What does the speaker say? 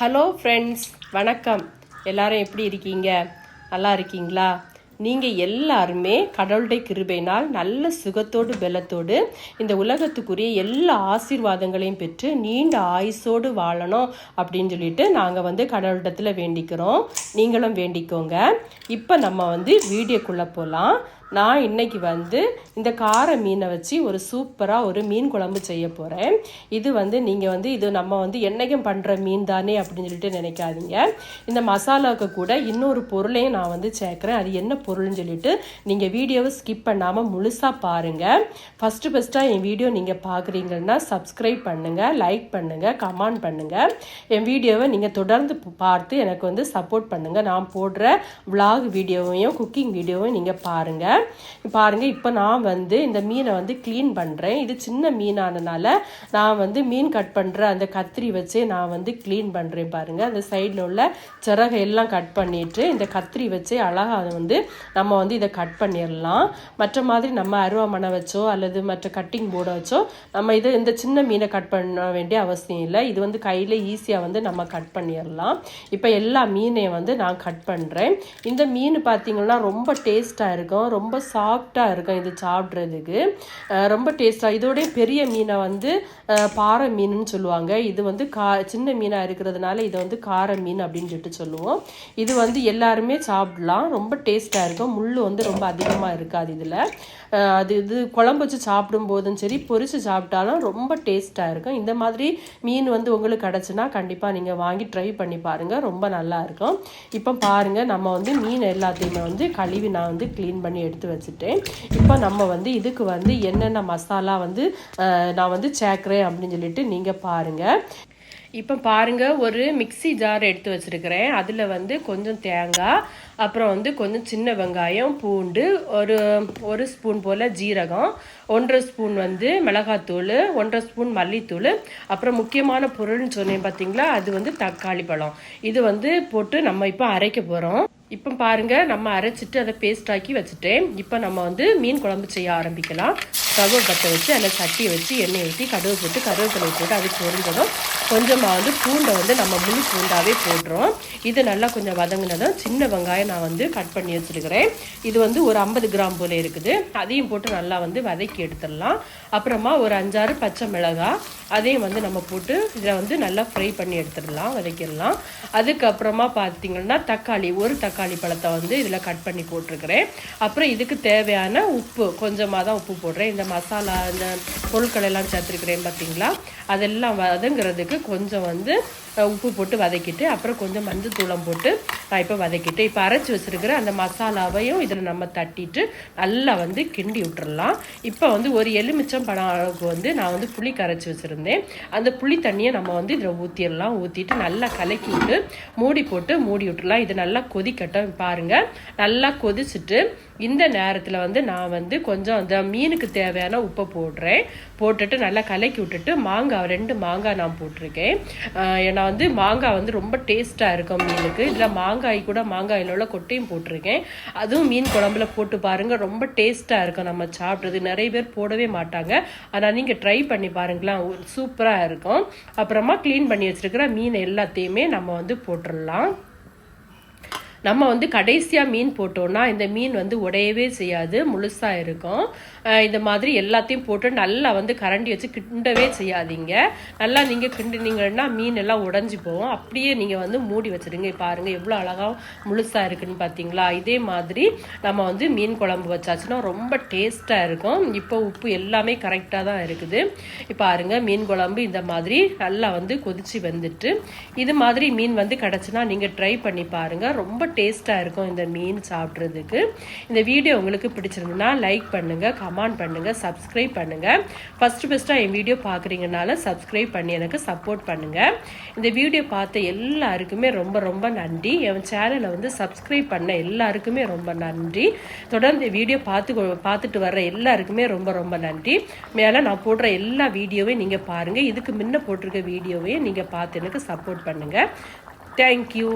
Hello friends வணக்கம். எல்லாரும் எப்படி இருக்கீங்க? நல்லா இருக்கீங்களா? நீங்கள் எல்லாருமே கடவுளுடைய கிருபையினால் நல்ல சுகத்தோடு பலத்தோடு இந்த உலகத்துக்குரிய எல்லா ஆசீர்வாதங்களையும் பெற்று நீண்ட ஆயுசோடு வாழணும் அப்படின்னு சொல்லிட்டு நாங்கள் வந்து கடவுளிடத்தில் வேண்டிக்கிறோம். நீங்களும் வேண்டிக்கோங்க. இப்போ நம்ம வந்து வீடியோக்குள்ளே போகலாம் நான் இன்னைக்கு வந்து இந்த கார மீனை வச்சு ஒரு சூப்பராக ஒரு மீன் குழம்பு செய்ய போகிறேன் இது வந்து நீங்கள் வந்து இது நம்ம வந்து என்னைக்கும் பண்ணுற மீன் தானே அப்படின்னு சொல்லிட்டு நினைக்காதீங்க. இந்த மசாலாவுக்கு கூட இன்னொரு பொருளையும் நான் வந்து சேர்க்குறேன். அது என்ன பொருள்னு சொல்லிட்டு நீங்கள் வீடியோவை ஸ்கிப் பண்ணாமல் முழுசாக பாருங்கள் ஃபஸ்ட்டு ஃபஸ்ட்டாக என் வீடியோ நீங்கள் பார்க்குறீங்கன்னா சப்ஸ்கிரைப் பண்ணுங்கள் லைக் பண்ணுங்கள் கமெண்ட் பண்ணுங்கள் என் வீடியோவை நீங்கள் தொடர்ந்து பார்த்து எனக்கு வந்து சப்போர்ட் பண்ணுங்கள் நான் போடுற விலாக் வீடியோவையும் குக்கிங் வீடியோவையும் நீங்கள் பாருங்கள் பாருங்கள் இப்போ நான் வந்து இந்த மீனை வந்து க்ளீன் பண்ணுறேன் இது சின்ன மீனானனால நான் வந்து மீன் கட் பண்ணுற அந்த கத்திரி வச்சே நான் வந்து க்ளீன் பண்ணுறேன் பாருங்கள் அந்த சைடில் உள்ள சிறகை எல்லாம் கட் பண்ணிட்டு இந்த கத்திரி வச்சே அழகாக அதை வந்து நம்ம வந்து இதை கட் பண்ணிடலாம் மற்ற மாதிரி நம்ம அருவாமனை வச்சோ அல்லது மற்ற கட்டிங் போர்டை வச்சோ நம்ம இது இந்த சின்ன மீனை கட் பண்ண வேண்டிய அவசியம் இல்லை. இது வந்து கையில் ஈஸியாக வந்து நம்ம கட் பண்ணிடலாம் இப்போ எல்லா மீனையும் வந்து நான் கட் பண்ணுறேன் இந்த மீன் பார்த்தீங்கன்னா ரொம்ப டேஸ்ட்டாக இருக்கும். ரொம்ப ரொம்ப சாஃப்டாக இருக்கும் இது சாப்பிட்றதுக்கு? ரொம்ப டேஸ்ட்டாக இதோடைய பெரிய மீனை வந்து பாறை மீனுன்னு சொல்லுவாங்க. இது வந்து கா சின்ன மீனாக இருக்கிறதுனால இதை வந்து கார மீன் அப்படின்னு சொல்லிட்டு சொல்லுவோம். இது வந்து எல்லாருமே சாப்பிடலாம். ரொம்ப டேஸ்ட்டாக இருக்கும் முள் வந்து ரொம்ப அதிகமாக இருக்காது இதில். அது இது குழம்பு வச்சு சாப்பிடும் போதும் சரி பொரிச்சு சாப்பிட்டாலும் ரொம்ப டேஸ்ட்டாக இருக்கும். இந்த மாதிரி மீன் வந்து உங்களுக்கு கிடச்சுன்னா கண்டிப்பாக நீங்கள் வாங்கி ட்ரை பண்ணி பாருங்கள் ரொம்ப நல்லா இருக்கும். இப்போ பாருங்கள் நம்ம வந்து மீன் எல்லாத்தையுமே வந்து கழுவி நான் வந்து க்ளீன் பண்ணி எடுத்து வச்சுட்டேன். இப்போ நம்ம வந்து இதுக்கு வந்து என்னென்ன மசாலா வந்து நான் வந்து சேர்க்குறேன் அப்படின்னு சொல்லிட்டு நீங்கள் பாருங்கள் இப்போ பாருங்கள் ஒரு மிக்ஸி ஜார் எடுத்து வச்சிருக்கிறேன். அதில் வந்து கொஞ்சம் தேங்காய் அப்புறம் வந்து கொஞ்சம் சின்ன வெங்காயம் பூண்டு ஒரு ஒரு ஸ்பூன் போல் ஜீரகம் ஒன்றரை ஸ்பூன் வந்து மிளகாத்தூள் ஒன்றரை ஸ்பூன் மல்லித்தூள் அப்புறம் முக்கியமான பொருள்னு சொன்னேன் பார்த்தீங்களா அது வந்து தக்காளி பழம். இது வந்து போட்டு நம்ம இப்போ அரைக்க போகிறோம் இப்போ பாருங்க நம்ம அரைச்சிட்டு அதை பேஸ்ட் ஆக்கி வச்சுட்டேன். இப்போ நம்ம வந்து மீன் குழம்பு செய்ய ஆரம்பிக்கலாம். ஸ்டவ்வை பற்ற வச்சு அதில் சட்டியை வச்சு எண்ணெய் ஊற்றி கடுகு போட்டு கருவேப்பிலை போட்டு அது பொரிஞ்சதும் கொஞ்சமாக வந்து பூண்டை வந்து நம்ம முழு பூண்டாகவே போடுறோம் இது நல்லா கொஞ்சம் வதங்கினதும் சின்ன வெங்காயம் நான் வந்து கட் பண்ணி வச்சுருக்கிறேன். இது வந்து ஒரு ஐம்பது கிராம் போல் இருக்குது. அதையும் போட்டு நல்லா வந்து வதக்கி எடுத்துடலாம். அப்புறமா ஒரு அஞ்சாறு பச்சை மிளகாய் அதையும் வந்து நம்ம போட்டு இதை வந்து நல்லா ஃப்ரை பண்ணி எடுத்துடலாம் வதக்கிடலாம். அதுக்கப்புறமா பார்த்தீங்கன்னா தக்காளி ஒரு தக்காளி பழத்தை வந்து இதில் கட் பண்ணி போட்டிருக்கிறேன். அப்புறம் இதுக்கு தேவையான உப்பு கொஞ்சமாக தான் உப்பு போடுறேன். இந்த மசாலா இந்த பொருட்கள் எல்லாம் சேர்த்துருக்கிறேன் பார்த்தீங்களா அதெல்லாம் வதங்குறதுக்கு கொஞ்சம் வந்து உப்பு போட்டு வதக்கிட்டு அப்புறம் கொஞ்சம் மஞ்சள் தூளம் போட்டு நான் இப்போ வதக்கிட்டு இப்போ அரைச்சி வச்சிருக்கிற அந்த மசாலாவையும் இதில் நம்ம தட்டிட்டு நல்லா வந்து கிண்டி விட்டுறலாம். இப்போ வந்து ஒரு எலுமிச்சம் பழம் அளவுக்கு வந்து நான் வந்து புளி கரைச்சி வச்சுருந்தேன். அந்த புளி தண்ணியை நம்ம வந்து இதில் ஊற்றிடலாம் ஊற்றிட்டு நல்லா கலக்கி விட்டு மூடி போட்டு மூடி விட்டுறலாம். இது நல்லா கொதிக்கட்டும் பாருங்கள் நல்லா கொதிச்சுட்டு இந்த நேரத்தில் வந்து நான் வந்து கொஞ்சம் அந்த மீனுக்கு தேவையான உப்பை போடுறேன். போட்டுட்டு நல்லா கலக்கி விட்டுட்டு மாங்காய் ரெண்டு மாங்காய் நான் போட்டிருக்கேன். ஏன்னா வந்து மாங்காய் வந்து ரொம்ப டேஸ்ட்டாக இருக்கும் மீனுக்கு. இதில் மாங்காய் கூட மாங்காயில் உள்ள கொட்டையும் போட்டிருக்கேன். அதுவும் மீன் குழம்புல போட்டு பாருங்கள் ரொம்ப டேஸ்ட்டாக இருக்கும். நம்ம சாப்பிட்றது நிறைய பேர் போடவே மாட்டாங்க. ஆனால் நீங்கள் ட்ரை பண்ணி பாருங்களேன் சூப்பராக இருக்கும். அப்புறமா க்ளீன் பண்ணி வச்சுருக்கிற மீன் எல்லாத்தையுமே நம்ம வந்து போட்டுடலாம். நம்ம வந்து கடைசியாக மீன் போட்டோம்னா இந்த மீன் வந்து உடையவே செய்யாது முழுசாக இருக்கும். இந்த மாதிரி எல்லாத்தையும் போட்டு நல்லா வந்து கரண்டி வச்சு கிண்டவே செய்யாதீங்க. நல்லா நீங்கள் கிண்டினீங்கன்னா மீன் எல்லாம் உடஞ்சி போகும். அப்படியே நீங்கள் வந்து மூடி வச்சுருங்க. பாருங்கள் எவ்வளோ அழகாக முழுசாக இருக்குன்னு பார்த்தீங்களா இதே மாதிரி நம்ம வந்து மீன் குழம்பு வச்சாச்சுன்னா ரொம்ப டேஸ்ட்டாக இருக்கும். இப்போ உப்பு எல்லாமே கரெக்டாக தான் இருக்குது. இப்போ பாருங்க மீன் குழம்பு இந்த மாதிரி நல்லா வந்து கொதிச்சு வந்துட்டு இது மாதிரி மீன் வந்து கிடச்சுன்னா நீங்கள் ட்ரை பண்ணி பாருங்கள் ரொம்ப டேஸ்ட்டாக இருக்கும் இந்த மீன் சாப்பிட்றதுக்கு. இந்த வீடியோ உங்களுக்கு பிடிச்சிருந்ததுன்னா லைக் பண்ணுங்கள் கமெண்ட் பண்ணுங்கள் சப்ஸ்கிரைப் பண்ணுங்கள் ஃபஸ்ட்டு ஃபஸ்ட்டாக என் வீடியோ பார்க்குறீங்கனால சப்ஸ்கிரைப் பண்ணி எனக்கு சப்போர்ட் பண்ணுங்கள் இந்த வீடியோ பார்த்த எல்லாருக்குமே ரொம்ப ரொம்ப நன்றி. என் சேனலை வந்து சப்ஸ்கிரைப் பண்ண எல்லாருக்குமே ரொம்ப நன்றி. தொடர்ந்து வீடியோ பார்த்து பார்த்துட்டு வர்ற எல்லாருக்குமே ரொம்ப ரொம்ப நன்றி. மேலே நான் போடுற எல்லா வீடியோவையும் நீங்கள் பாருங்கள் இதுக்கு முன்ன போட்டிருக்க வீடியோவையும் நீங்கள் பார்த்து எனக்கு சப்போர்ட் பண்ணுங்கள் தேங்க்யூ